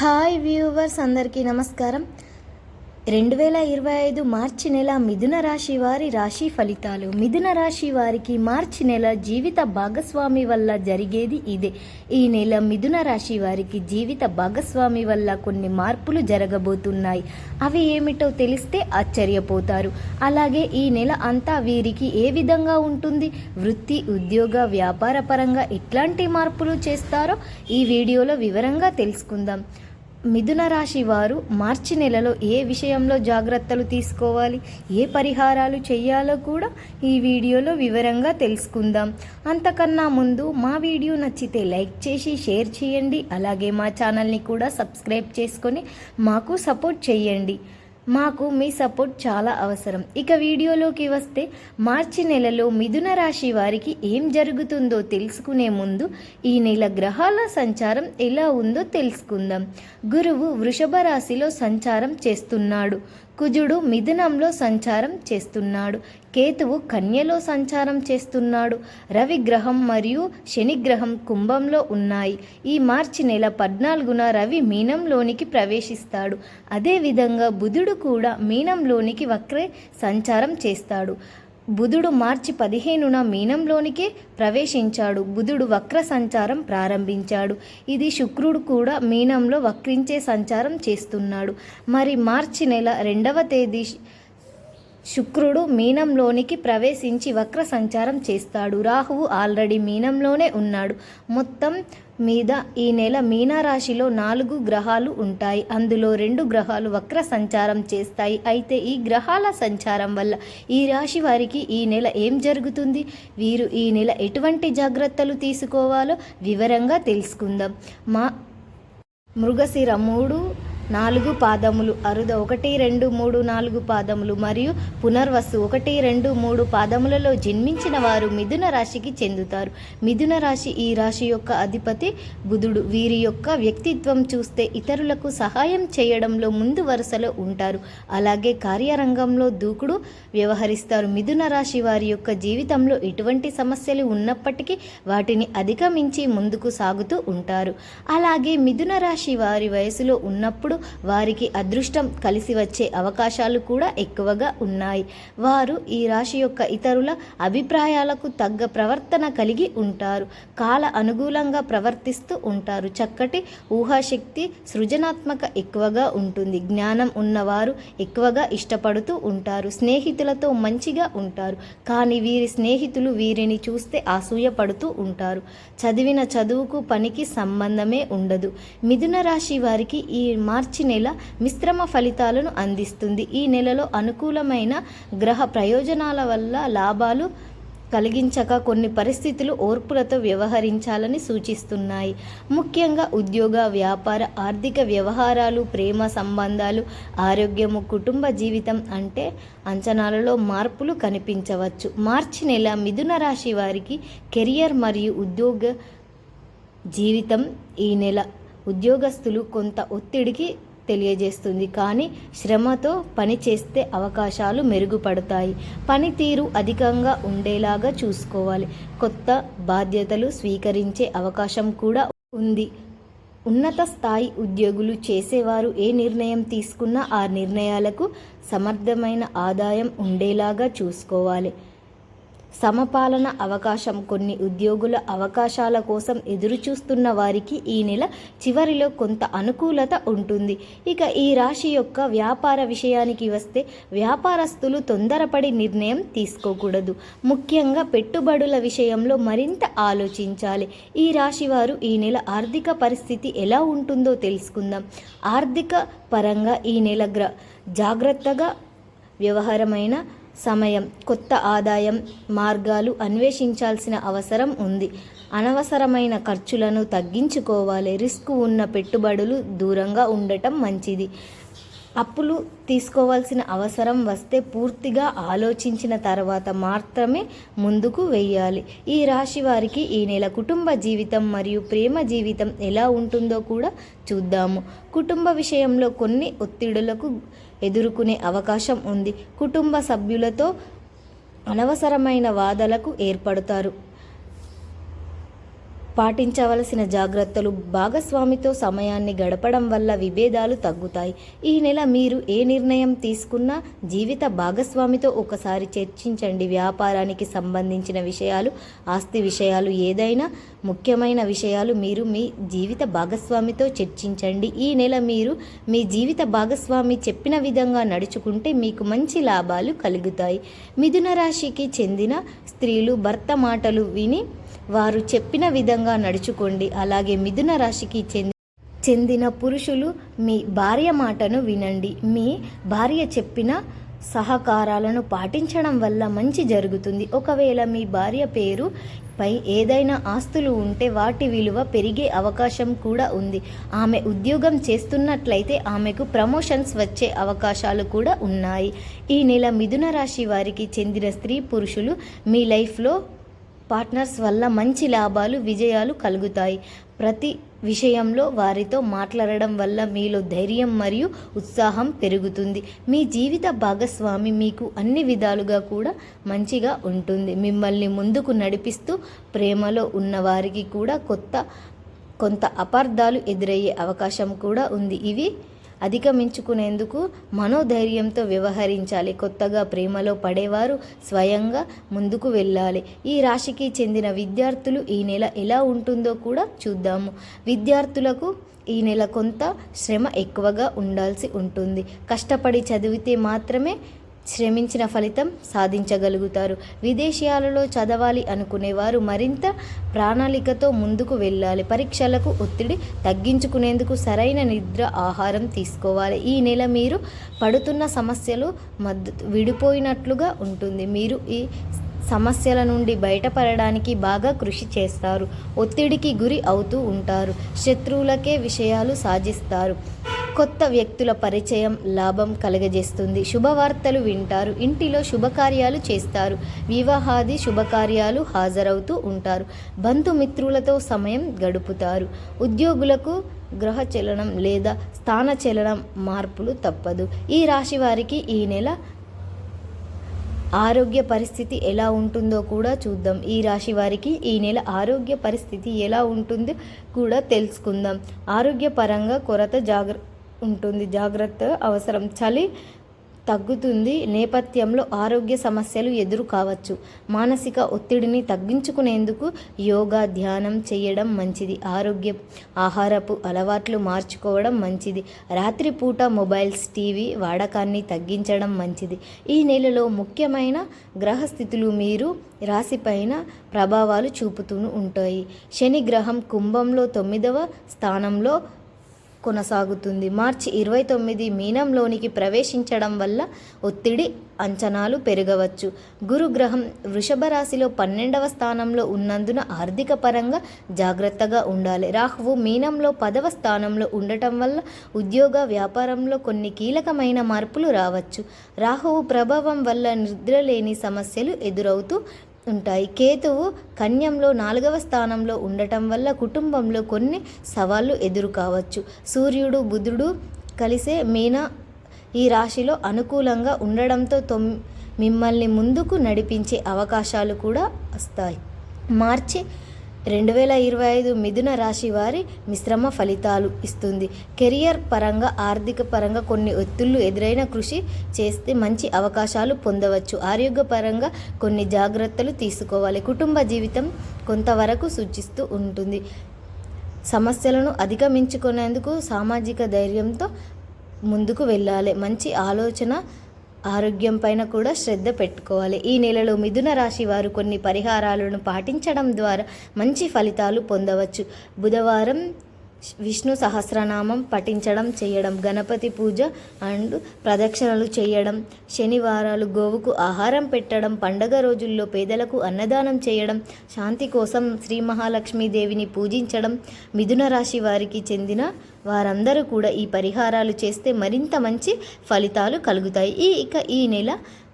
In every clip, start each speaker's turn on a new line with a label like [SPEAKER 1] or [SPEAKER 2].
[SPEAKER 1] Hi viewers అందరికీ నమస్కారం. రెండు వేల ఇరవై ఐదు మార్చి నెల మిథున రాశి వారి రాశి ఫలితాలు. మిథున రాశి వారికి మార్చి నెల జీవిత భాగస్వామి వల్ల జరిగేది ఇదే. ఈ నెల మిథున రాశి వారికి జీవిత భాగస్వామి వల్ల కొన్ని మార్పులు జరగబోతున్నాయి. అవి ఏమిటో తెలిస్తే ఆశ్చర్యపోతారు. అలాగే ఈ నెల అంతా వీరికి ఏ విధంగా ఉంటుంది? వృత్తి ఉద్యోగ వ్యాపార పరంగా ఎట్లాంటి మార్పులు చేస్తారో ఈ వీడియోలో వివరంగా తెలుసుకుందాం. మిథున రాశి వారు మార్చి నెలలో ఏ విషయంలో జాగ్రత్తలు తీసుకోవాలి ఏ పరిహారాలు చేయాలో కూడా ఈ వీడియోలో వివరంగా తెలుసుకుందాం. అంతకన్నా ముందు మా వీడియో నచ్చితే లైక్ చేసి షేర్ చేయండి. అలాగే మా ఛానల్ని కూడా సబ్స్క్రైబ్ చేసుకొని మాకు సపోర్ట్ చేయండి. మాకు మీ సపోర్ట్ చాలా అవసరం. ఇక వీడియోలోకి వస్తే మార్చి నెలలో మిథున రాశి వారికి ఏం జరుగుతుందో తెలుసుకునే ముందు ఈ నెల గ్రహాల సంచారం ఎలా ఉందో తెలుసుకుందాం. గురువు వృషభ రాశిలో సంచారం చేస్తున్నాడు. కుజుడు మిథునంలో సంచారం చేస్తున్నాడు. కేతువు కన్యలో సంచారం చేస్తున్నాడు. రవి గ్రహం మరియు శని గ్రహం కుంభంలో ఉన్నాయి. ఈ మార్చి నెల పద్నాలుగున రవి మీనంలోనికి ప్రవేశిస్తాడు. అదేవిధంగా బుధుడు కూడా మీనంలోనికి వక్రే సంచారం చేస్తాడు. బుధుడు మార్చి పదిహేనున మీనంలోనికే ప్రవేశించాడు. బుధుడు వక్ర సంచారం ప్రారంభించాడు. ఇది శుక్రుడు కూడా మీనంలో వక్రించే సంచారం చేస్తున్నాడు. మరి మార్చి నెల రెండవ తేదీ శుక్రుడు మీనంలోనికి ప్రవేశించి వక్ర సంచారం చేస్తాడు. రాహువు ఆల్రెడీ మీనంలోనే ఉన్నాడు. మొత్తం మీద ఈ నెల మీనారాశిలో నాలుగు గ్రహాలు ఉంటాయి. అందులో రెండు గ్రహాలు వక్ర సంచారం చేస్తాయి. అయితే ఈ గ్రహాల సంచారం వల్ల ఈ రాశి వారికి ఈ నెల ఏం జరుగుతుంది? వీరు ఈ నెల ఎటువంటి జాగ్రత్తలు తీసుకోవాలో వివరంగా తెలుసుకుందాం. మా మృగశిర మూడు నాలుగు పాదములు. అరుద ఒకటి రెండు మూడు నాలుగు పాదములు. మరియు పునర్వసు ఒకటి రెండు మూడు పాదములలో జన్మించిన వారు మిథున రాశికి చెందుతారు. మిథున రాశి ఈ రాశి యొక్క అధిపతి బుధుడు. వీరి యొక్క వ్యక్తిత్వం చూస్తే ఇతరులకు సహాయం చేయడంలో ముందు వరుసలో ఉంటారు. అలాగే కార్యరంగంలో దూకుడు వ్యవహరిస్తారు. మిథున రాశి వారి యొక్క జీవితంలో ఎటువంటి సమస్యలు ఉన్నప్పటికీ వాటిని అధిగమించి ముందుకు సాగుతూ ఉంటారు. అలాగే మిథున రాశి వారి వయసులో ఉన్నప్పుడు వారికి అదృష్టం కలిసి వచ్చే అవకాశాలు కూడా ఎక్కువగా ఉన్నాయి. వారు ఈ రాశి యొక్క ఇతరుల అభిప్రాయాలకు తగ్గ ప్రవర్తన కలిగి ఉంటారు. కాల అనుకూలంగా ప్రవర్తిస్తూ ఉంటారు. చక్కటి ఊహాశక్తి సృజనాత్మక ఎక్కువగా ఉంటుంది. జ్ఞానం ఉన్నవారు ఎక్కువగా ఇష్టపడుతూ ఉంటారు. స్నేహితులతో మంచిగా ఉంటారు. కానీ వీరి స్నేహితులు వీరిని చూస్తే అసూయపడుతూ ఉంటారు. చదివిన చదువుకు పనికి సంబంధమే ఉండదు. మిథున రాశి వారికి ఈ మార్చి మార్చి నెల మిశ్రమ ఫలితాలను అందిస్తుంది. ఈ నెలలో అనుకూలమైన గ్రహ ప్రయోజనాల వల్ల లాభాలు కలిగించక కొన్ని పరిస్థితులు ఓర్పులతో వ్యవహరించాలని సూచిస్తున్నాయి. ముఖ్యంగా ఉద్యోగ వ్యాపార ఆర్థిక వ్యవహారాలు ప్రేమ సంబంధాలు ఆరోగ్యము కుటుంబ జీవితం అంటే అంచనాలలో మార్పులు కనిపించవచ్చు. మార్చి నెల మిథున రాశి వారికి కెరియర్ మరియు ఉద్యోగ జీవితం ఈ నెల ఉద్యోగస్తులు కొంత ఒత్తిడికి తెలియజేస్తుంది. కానీ శ్రమతో పని చేస్తే అవకాశాలు మెరుగుపడతాయి. పనితీరు అధికంగా ఉండేలాగా చూసుకోవాలి. కొత్త బాధ్యతలు స్వీకరించే అవకాశం కూడా ఉంది. ఉన్నత స్థాయి ఉద్యోగులు చేసేవారు ఏ నిర్ణయం తీసుకున్నా ఆ నిర్ణయాలకు సమర్థమైన ఆదాయం ఉండేలాగా చూసుకోవాలి. సమపాలన అవకాశం. కొన్ని ఉద్యోగుల అవకాశాల కోసం ఎదురుచూస్తున్న వారికి ఈ నెల చివరిలో కొంత అనుకూలత ఉంటుంది. ఇక ఈ రాశి యొక్క వ్యాపార విషయానికి వస్తే వ్యాపారస్తులు తొందరపడి నిర్ణయం తీసుకోకూడదు. ముఖ్యంగా పెట్టుబడుల విషయంలో మరింత ఆలోచించాలి. ఈ రాశి వారు ఈ నెల ఆర్థిక పరిస్థితి ఎలా ఉంటుందో తెలుసుకుందాం. ఆర్థిక పరంగా ఈ నెల గ్ర జాగ్రత్తగా వ్యవహారమైన సమయం కొత్త ఆదాయం మార్గాలు అన్వేషించాల్సిన అవసరం ఉంది. అనవసరమైన ఖర్చులను తగ్గించుకోవాలి. రిస్క్ ఉన్న పెట్టుబడులు దూరంగా ఉండటం మంచిది. అప్పులు తీసుకోవాల్సిన అవసరం వస్తే పూర్తిగా ఆలోచించిన తర్వాత మాత్రమే ముందుకు వెయ్యాలి. ఈ రాశి వారికి ఈ నెల కుటుంబ జీవితం మరియు ప్రేమ జీవితం ఎలా ఉంటుందో కూడా చూద్దాము. కుటుంబ విషయంలో కొన్ని ఒత్తిడులకు ఎదుర్కొనే అవకాశం ఉంది. కుటుంబ సభ్యులతో అనవసరమైన వాదలకు ఏర్పడతారు. పాటించవలసిన జాగ్రత్తలు భాగస్వామితో సమయాన్ని గడపడం వల్ల విభేదాలు తగ్గుతాయి. ఈ నెల మీరు ఏ నిర్ణయం తీసుకున్నా జీవిత భాగస్వామితో ఒకసారి చర్చించండి. వ్యాపారానికి సంబంధించిన విషయాలు ఆస్తి విషయాలు ఏదైనా ముఖ్యమైన విషయాలు మీరు మీ జీవిత భాగస్వామితో చర్చించండి. ఈ నెల మీరు మీ జీవిత భాగస్వామి చెప్పిన విధంగా నడుచుకుంటే మీకు మంచి లాభాలు కలుగుతాయి. మిథున రాశికి చెందిన స్త్రీలు భర్త మాటలు విని వారు చెప్పిన విధంగా నడుచుకోండి. అలాగే మిథున రాశికి చెంది చెందిన పురుషులు మీ భార్య మాటను వినండి. మీ భార్య చెప్పిన సహకారాలను పాటించడం వల్ల మంచి జరుగుతుంది. ఒకవేళ మీ భార్య పేరు పై ఏదైనా ఆస్తులు ఉంటే వాటి విలువ పెరిగే అవకాశం కూడా ఉంది. ఆమె ఉద్యోగం చేస్తున్నట్లయితే ఆమెకు ప్రమోషన్స్ వచ్చే అవకాశాలు కూడా ఉన్నాయి. ఈ నెల మిథున రాశి వారికి చెందిన స్త్రీ పురుషులు మీ లైఫ్లో పార్ట్నర్స్ వల్ల మంచి లాభాలు విజయాలు కలుగుతాయి. ప్రతి విషయంలో వారితో మాట్లాడడం వల్ల మీలో ధైర్యం మరియు ఉత్సాహం పెరుగుతుంది. మీ జీవిత భాగస్వామి మీకు అన్ని విధాలుగా కూడా మంచిగా ఉంటుంది. మిమ్మల్ని ముందుకు నడిపిస్తూ ప్రేమలో ఉన్న వారికి కూడా కొత్త కొంత అపార్థాలు ఎదురయ్యే అవకాశం కూడా ఉంది. ఇవి అధిగమించుకునేందుకు మనోధైర్యంతో వ్యవహరించాలి. కొత్తగా ప్రేమలో పడేవారు స్వయంగా ముందుకు వెళ్ళాలి. ఈ రాశికి చెందిన విద్యార్థులు ఈ నెల ఎలా ఉంటుందో కూడా చూద్దాము. విద్యార్థులకు ఈ నెల కొంత శ్రమ ఎక్కువగా ఉండాల్సి ఉంటుంది. కష్టపడి చదివితే మాత్రమే శ్రమించిన ఫలితం సాధించగలుగుతారు. విదేశీయాలలో చదవాలి అనుకునేవారు మరింత ప్రణాళికతో ముందుకు వెళ్ళాలి. పరీక్షలకు ఒత్తిడి తగ్గించుకునేందుకు సరైన నిద్ర ఆహారం తీసుకోవాలి. ఈ నెల మీరు పడుతున్న సమస్యలు మద్దతు విడిపోయినట్లుగా ఉంటుంది. మీరు ఈ సమస్యల నుండి బయటపడడానికి బాగా కృషి చేస్తారు. ఒత్తిడికి గురి అవుతూ ఉంటారు. శత్రువులకే విషయాలు సాధిస్తారు. కొత్త వ్యక్తుల పరిచయం లాభం కలగజేస్తుంది. శుభవార్తలు వింటారు. ఇంటిలో శుభకార్యాలు చేస్తారు. వివాహాది శుభకార్యాలు హాజరవుతూ ఉంటారు. బంధుమిత్రులతో సమయం గడుపుతారు. ఉద్యోగులకు గ్రహ చలనం లేదా స్థాన చలనం మార్పులు తప్పదు. ఈ రాశి వారికి ఈ నెల ఆరోగ్య పరిస్థితి ఎలా ఉంటుందో కూడా చూద్దాం. ఈ రాశి వారికి ఈ నెల ఆరోగ్య పరిస్థితి ఎలా ఉంటుందో కూడా తెలుసుకుందాం. ఆరోగ్యపరంగా కొరత జాగ్ర ఉంటుంది. జాగ్రత్త అవసరం. చలి తగ్గుతుంది. నేపథ్యంలో ఆరోగ్య సమస్యలు ఎదురు కావచ్చు. మానసిక ఒత్తిడిని తగ్గించుకునేందుకు యోగా ధ్యానం చేయడం మంచిది. ఆరోగ్య ఆహారపు అలవాట్లు మార్చుకోవడం మంచిది. రాత్రిపూట మొబైల్స్ టీవీ వాడకాన్ని తగ్గించడం మంచిది. ఈ నెలలో ముఖ్యమైన గ్రహస్థితులు మీరు రాశిపైన ప్రభావాలు చూపుతూ ఉంటాయి. శని గ్రహం కుంభంలో తొమ్మిదవ స్థానంలో కొనసాగుతుంది. మార్చి ఇరవై తొమ్మిది మీనంలోనికి ప్రవేశించడం వల్ల ఒత్తిడి అంచనాలు పెరగవచ్చు. గురుగ్రహం వృషభ రాశిలో పన్నెండవ స్థానంలో ఉన్నందున ఆర్థిక పరంగా జాగ్రత్తగా ఉండాలి. రాహువు మీనంలో పదవ స్థానంలో ఉండటం వల్ల ఉద్యోగ వ్యాపారంలో కొన్ని కీలకమైన మార్పులు రావచ్చు. రాహువు ప్రభావం వల్ల నిద్రలేని సమస్యలు ఎదురవుతూ ఉంటాయి. కేతువు కన్యంలో నాలుగవ స్థానంలో ఉండటం వల్ల కుటుంబంలో కొన్ని సవాళ్ళు ఎదురు కావచ్చు సూర్యుడు బుధుడు కలిసే మీన ఈ రాశిలో అనుకూలంగా ఉండడంతో తొమ్ మిమ్మల్ని ముందుకు నడిపించే అవకాశాలు కూడా వస్తాయి. మార్చి రెండు వేల ఇరవై ఐదు మిథున రాశి వారి మిశ్రమ ఫలితాలు ఇస్తుంది. కెరియర్ పరంగా ఆర్థిక పరంగా కొన్ని ఒత్తిళ్ళు ఎదురైన కృషి చేస్తే మంచి అవకాశాలు పొందవచ్చు. ఆరోగ్యపరంగా కొన్ని జాగ్రత్తలు తీసుకోవాలి. కుటుంబ జీవితం కొంతవరకు సూచిస్తూ ఉంటుంది. సమస్యలను అధిగమించుకునేందుకు సామాజిక ధైర్యంతో ముందుకు వెళ్ళాలి. మంచి ఆలోచన ఆరోగ్యం పైన కూడా శ్రద్ధ పెట్టుకోవాలి. ఈ నెలలో మిథున రాశి వారు కొన్ని పరిహారాలను పాటించడం ద్వారా మంచి ఫలితాలు పొందవచ్చు. బుధవారం విష్ణు సహస్రనామం పఠించడం చేయడం గణపతి పూజ అండ్ ప్రదక్షిణలు చేయడం శనివారాలు గోవుకు ఆహారం పెట్టడం పండగ రోజుల్లో పేదలకు అన్నదానం చేయడం శాంతి కోసం శ్రీ మహాలక్ష్మీదేవిని పూజించడం మిథున రాశి వారికి చెందిన వారందరూ కూడా ఈ పరిహారాలు చేస్తే మరింత మంచి ఫలితాలు కలుగుతాయి. ఈ ఇక ఈ నెల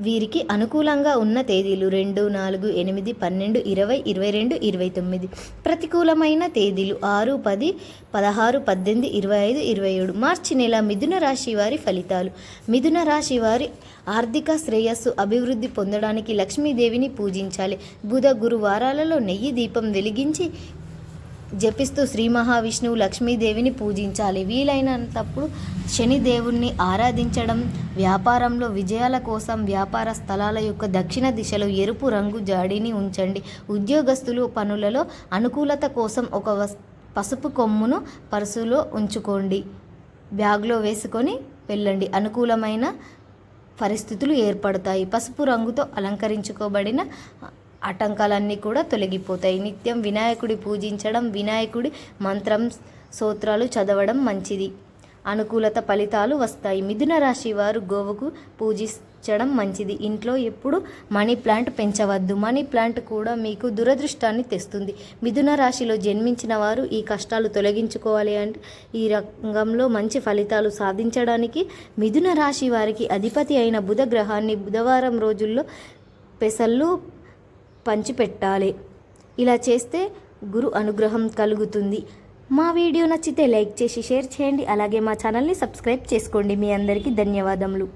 [SPEAKER 1] వీరికి అనుకూలంగా ఉన్న తేదీలు రెండు నాలుగు ఎనిమిది పన్నెండు ఇరవై ఇరవై రెండు ఇరవై తొమ్మిది. ప్రతికూలమైన తేదీలు ఆరు పది పదహారు పద్దెనిమిది ఇరవై ఐదు ఇరవై ఏడు. మార్చి నెల మిథున రాశి వారి ఫలితాలు. మిథున రాశి వారి ఆర్థిక శ్రేయస్సు అభివృద్ధి పొందడానికి లక్ష్మీదేవిని పూజించాలి. బుధ గురువారాలలో నెయ్యి దీపం వెలిగించి జపిస్తూ శ్రీ మహావిష్ణువు లక్ష్మీదేవిని పూజించాలి. వీలైనంతప్పుడు శనిదేవుణ్ణి ఆరాధించడం వ్యాపారంలో విజయాల కోసం వ్యాపార స్థలాల యొక్క దక్షిణ దిశలో ఎరుపు రంగు జాడీని ఉంచండి. ఉద్యోగస్తులు పనులలో అనుకూలత కోసం ఒక వస్ పసుపు కొమ్మును పర్సులో ఉంచుకోండి. బ్యాగ్లో వేసుకొని వెళ్ళండి. అనుకూలమైన పరిస్థితులు ఏర్పడతాయి. పసుపు రంగుతో అలంకరించుకోబడిన ఆటంకాలన్నీ కూడా తొలగిపోతాయి. నిత్యం వినాయకుడి పూజించడం వినాయకుడి మంత్రం సూత్రాలు చదవడం మంచిది. అనుకూలత ఫలితాలు వస్తాయి. మిథున రాశి వారు గోవుకు పూజించడం మంచిది. ఇంట్లో ఎప్పుడు మనీ ప్లాంట్ పెంచవద్దు. మనీ ప్లాంట్ కూడా మీకు దురదృష్టాన్ని తెస్తుంది. మిథున రాశిలో జన్మించిన వారు ఈ కష్టాలు తొలగించుకోవాలి అంటే ఈ రంగంలో మంచి ఫలితాలు సాధించడానికి మిథున రాశి వారికి అధిపతి అయిన బుధ గ్రహాన్ని బుధవారం రోజుల్లో పెసళ్ళు పంచిపెట్టాలి. ఇలా చేస్తే గురు అనుగ్రహం కలుగుతుంది. మా వీడియో నచ్చితే లైక్ చేసి షేర్ చేయండి. అలాగే మా ఛానల్ని సబ్స్క్రైబ్ చేసుకోండి. మీ అందరికీ ధన్యవాదములు.